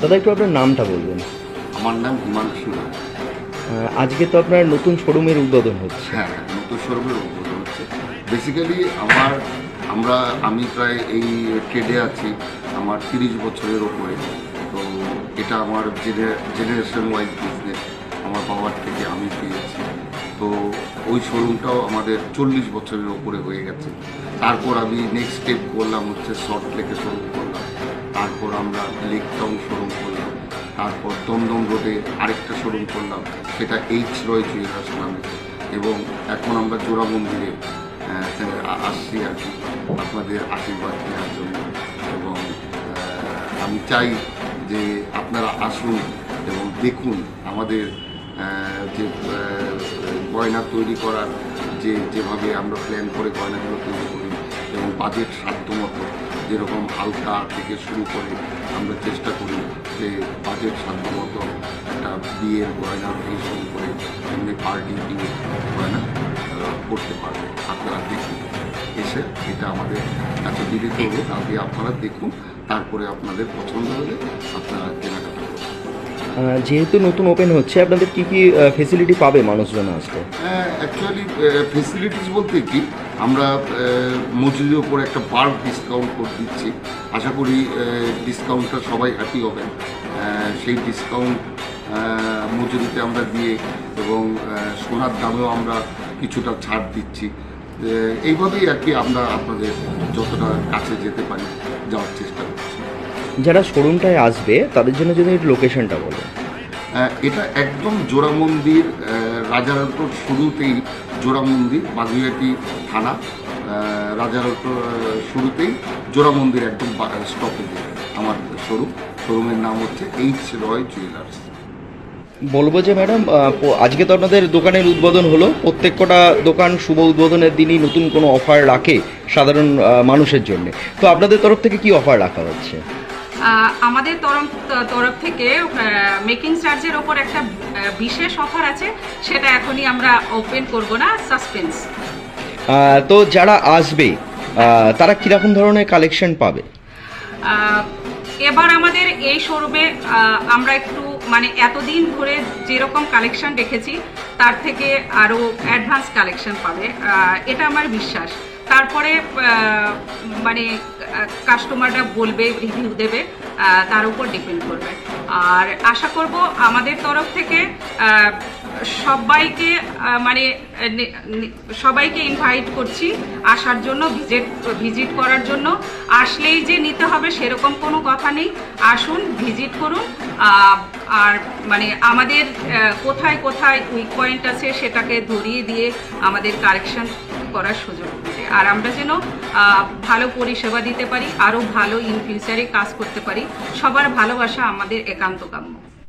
দাদা একটু আপনার নামটা বলবেন। আমার নাম হিমাংশু রায়। আজকে তো আপনার নতুন শোরুমের উদ্বোধন হচ্ছে। হ্যাঁ হ্যাঁ নতুন শোরুমের উদ্বোধন হচ্ছে। বেসিক্যালি আমার আমরা আমি প্রায় এই ট্রেডে আছি আমার তিরিশ বছরের ওপরে তো এটা আমার জেনারেশন ওয়াইজ বিজনেস আমার বাবার থেকে আমি পেয়েছি। তো ওই শোরুমটাও আমাদের চল্লিশ বছরের ওপরে হয়ে গেছে। তারপর আমি নেক্সট স্টেপ করলাম হচ্ছে সল্ট লেকে শোরুম করলাম। তারপর আমরা লেক টাউন শোরুম তারপর দমদম রোডে আরেকটা শোরুম করলাম। সেটা এইচ রয় জুয়েলার্স নামে। এবং এখন আমরা জোড়া মন্দিরে আসছি আর কি। আপনাদের আশীর্বাদ নেওয়ার জন্য। এবং আমি চাই যে আপনারা আসুন এবং দেখুন আমাদের যে গয়না তৈরি করার যে, যেভাবে আমরা প্ল্যান করে গয়নাগুলো তৈরি করি এবং বাজেট সাধ্য মতো যেরকম হালকা থেকে শুরু করে আমরা চেষ্টা করি যে বাজেট সাধ্য মতো একটা বিয়ের গয়না শুরু করে এমনি পার্টি বিয়ে গয়না করতে পারবে আপনারা দেখুন। এসে এটা আমাদের কাছে বিদিত হবে আগে আপনারা দেখুন তারপরে আপনাদের পছন্দ হলে আপনারা কেনাকাটা যেহেতু নতুন ওপেন হচ্ছে আপনাদের কি কি ফেসিলিটি পাবে মানুষজন আসলে অ্যাকচুয়ালি ফেসিলিটিস বলতে কি আমরা মজুরির ওপর একটা বাল্ক ডিসকাউন্ট করে দিচ্ছি। আশা করি ডিসকাউন্টটা সবাই হ্যাপি হবেন সেই ডিসকাউন্ট মজুরিতে আমরা দিয়ে এবং সোনার দামেও আমরা কিছুটা ছাড় দিচ্ছি। এইভাবেই আর কি আমরা আপনাদের যতটা কাছে যেতে পারি যাওয়ার চেষ্টা করছি। যারা শোরুমটায় আসবে তাদের জন্য যদি লোকেশনটা আহ, এটা একদম জোড়া মন্দির আহ, রাজারহাটোর শুরুতেই জোড়া মন্দির বাগুইয়াটি থানা আহ, শুরুতেই জোড়া মন্দির একদম স্টপে আমার শোরুম শোরুমের নাম হচ্ছে এইচ রয় জুয়েলার্স বলব যে ম্যাডাম আজকে তো আপনাদের দোকানের উদ্বোধন হলো। প্রত্যেক কটা দোকান শুভ উদ্বোধনের দিনই নতুন কোনো অফার রাখে সাধারণ মানুষের জন্য। তো আপনাদের তরফ থেকে কি অফার রাখা হচ্ছে? আমাদের তরফ তরফ থেকে মেকিং চার্জের ওপর একটা বিশেষ অফার আছে সেটা এখনই আমরা ওপেন করব না সাসপেন্স তো যারা আসবে তারা কীরকম ধরনের কালেকশন পাবে? এবার আমাদের এই শোরুমে আমরা একটু মানে এতদিন ধরে যেরকম কালেকশন রেখেছি তার থেকে আরও অ্যাডভান্স কালেকশন পাবে। এটা আমার বিশ্বাস। তারপরে মানে কাস্টমাররা বলবে রিভিউ দেবে তার উপর ডিপেন্ড করবে। আর আশা করব আমাদের তরফ থেকে সবাইকে মানে সবাইকে ইনভাইট করছি আসার জন্য ভিজিট ভিজিট করার জন্য। আসলেই যে নিতে হবে সেরকম কোনো কথা নেই। আসুন ভিজিট করুন। আর মানে আমাদের কোথায় কোথায় উইক পয়েন্ট আছে সেটাকে ধরিয়ে দিয়ে আমাদের কারেকশন করার সুযোগ। আর আমরা যেন ভালো পরিষেবা দিতে পারি আরও ভালো ইন ফিউচারে কাজ করতে পারি। সবার ভালোবাসা আমাদের একান্ত কাম্য